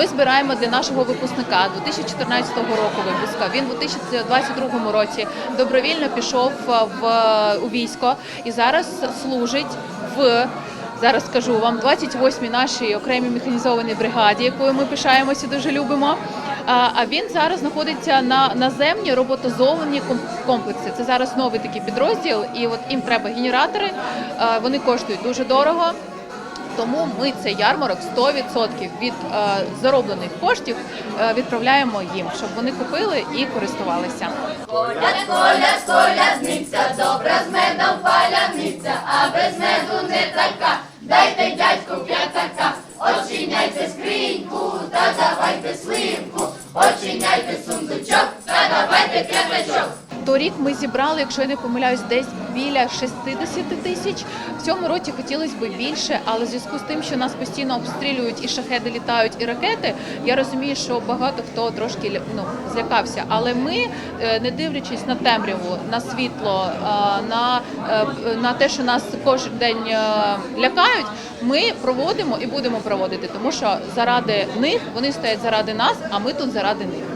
Ми збираємо для нашого випускника 2014 року випуска. Він у 2022 році добровільно пішов е, в у військо і зараз служить в. Зараз скажу вам 28-й нашій окремій механізованій бригаді, якою ми пишаємося, дуже любимо. А а він зараз знаходиться на наземні роботизовані ком- комплекси. Це зараз новий такий підрозділ, і от їм треба генератори. е, Вони коштують дуже дорого. Тому ми цей ярмарок 100% від е, зароблених коштів е, відправляємо їм, щоб вони купили і користувалися. Коляд, коляд, колядниця, добра з медом паляниця, а без меду не така. Дайте дядьку п'ятака, очиняйте скриньку, та давайте сливку, очиняйте сундучок, та давайте п'ятачок. Торік ми зібрали, якщо я не помиляюсь, десь біля 60 тисяч. В цьому році хотілося б більше, але в зв'язку з тим, що нас постійно обстрілюють і шахеди літають, і ракети, я розумію, що багато хто трошки ну, злякався. Але ми, е, не дивлячись на темряву, на світло, е, на, е, на те, що нас кожен день лякають, ми проводимо і будемо проводити, тому що заради них вони стоять заради нас, а ми тут заради них.